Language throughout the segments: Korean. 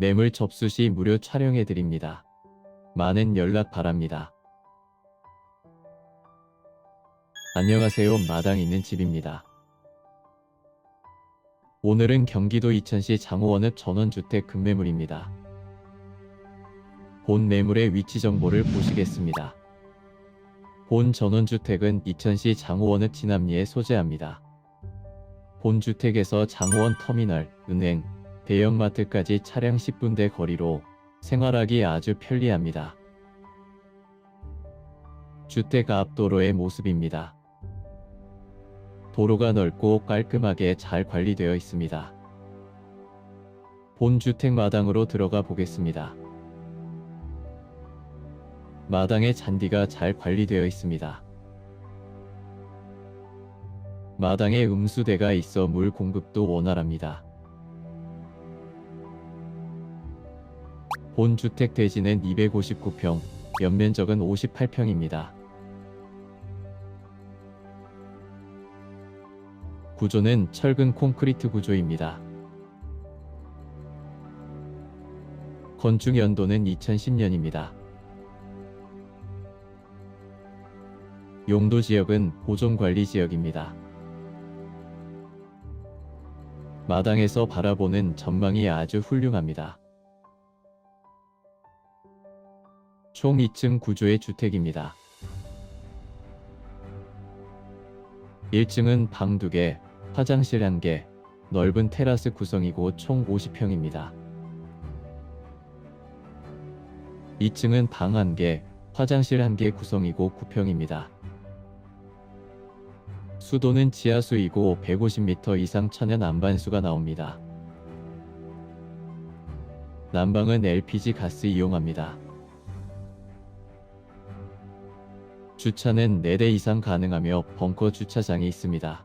매물 접수 시 무료 촬영해 드립니다. 많은 연락 바랍니다. 안녕하세요. 마당 있는 집입니다. 오늘은 경기도 이천시 장호원읍 전원주택 급매물입니다. 본 매물의 위치 정보를 보시겠습니다. 본 전원주택은 이천시 장호원읍 진암리에 소재합니다. 본 주택에서 장호원 터미널, 은행, 대형마트까지 차량 10분대 거리로 생활하기 아주 편리합니다. 주택 앞 도로의 모습입니다. 도로가 넓고 깔끔하게 잘 관리되어 있습니다. 본 주택 마당으로 들어가 보겠습니다. 마당의 잔디가 잘 관리되어 있습니다. 마당에 음수대가 있어 물 공급도 원활합니다. 본 주택 대지는 259평, 연면적은 58평입니다. 구조는 철근 콘크리트 구조입니다. 건축 연도는 2010년입니다. 용도 지역은 보존관리 지역입니다. 마당에서 바라보는 전망이 아주 훌륭합니다. 총 2층 구조의 주택입니다. 1층은 방 2개, 화장실 1개, 넓은 테라스 구성이고 총 50평입니다. 2층은 방 1개, 화장실 1개 구성이고 9평입니다. 수도는 지하수이고 150m 이상 천연 안반수가 나옵니다. 난방은 LPG 가스 이용합니다. 주차는 4대 이상 가능하며 벙커 주차장이 있습니다.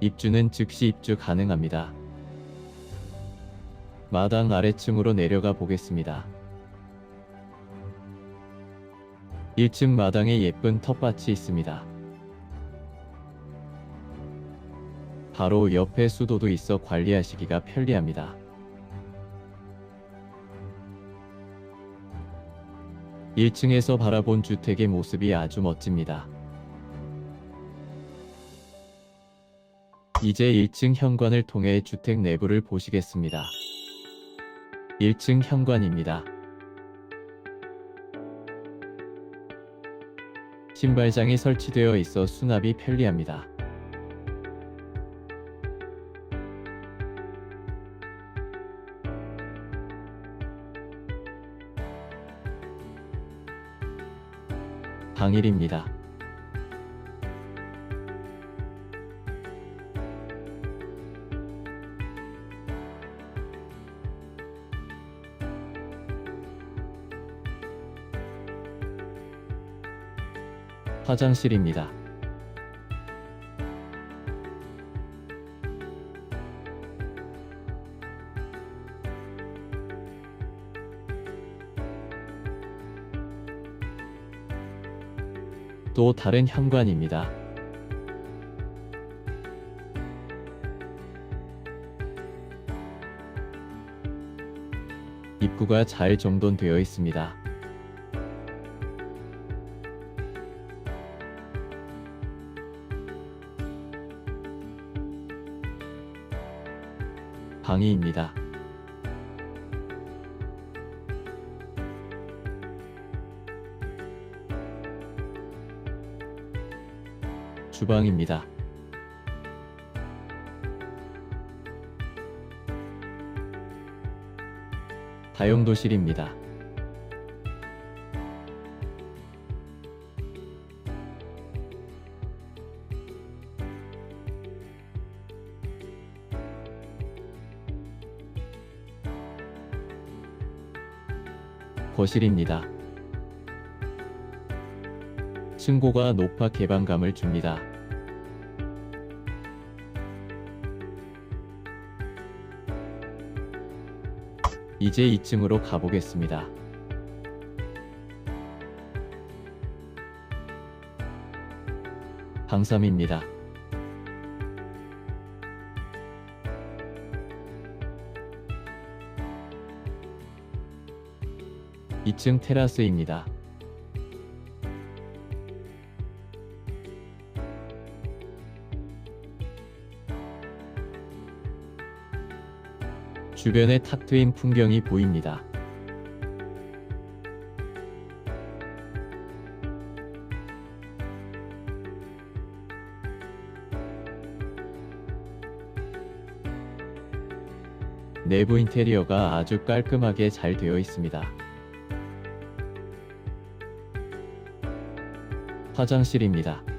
입주는 즉시 입주 가능합니다. 마당 아래층으로 내려가 보겠습니다. 1층 마당에 예쁜 텃밭이 있습니다. 바로 옆에 수도도 있어 관리하시기가 편리합니다. 1층에서 바라본 주택의 모습이 아주 멋집니다. 이제 1층 현관을 통해 주택 내부를 보시겠습니다. 1층 현관입니다. 신발장이 설치되어 있어 수납이 편리합니다. 방일입니다. 화장실입니다. 또 다른 현관입니다. 입구가 잘 정돈되어 있습니다. 방위입니다. 주방입니다. 다용도실입니다. 거실입니다. 층고가 높아 개방감을 줍니다. 이제 2층으로 가보겠습니다. 방삼입니다. 2층 테라스입니다. 주변에 탁 트인 풍경이 보입니다. 내부 인테리어가 아주 깔끔하게 잘 되어 있습니다. 화장실입니다.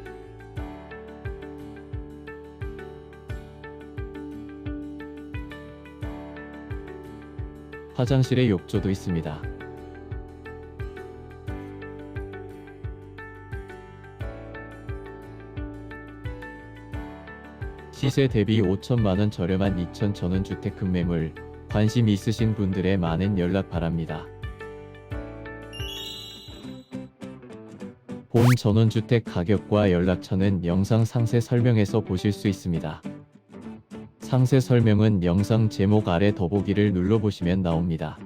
화장실에 욕조도 있습니다. 시세 대비 5천만 원 저렴한 2천 전원 주택 급매물 관심 있으신 분들의 많은 연락 바랍니다. 본 전원주택 가격과 연락처는 영상 상세 설명에서 보실 수 있습니다. 상세 설명은 영상 제목 아래 더보기를 눌러보시면 나옵니다.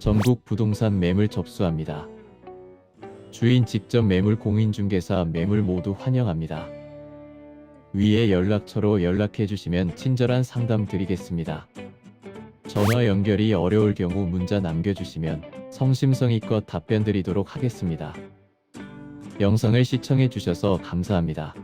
전국 부동산 매물 접수합니다. 주인 직접 매물 공인중개사 매물 모두 환영합니다. 위에 연락처로 연락해 주시면 친절한 상담 드리겠습니다. 전화 연결이 어려울 경우 문자 남겨주시면 성심성의껏 답변 드리도록 하겠습니다. 영상을 시청해 주셔서 감사합니다.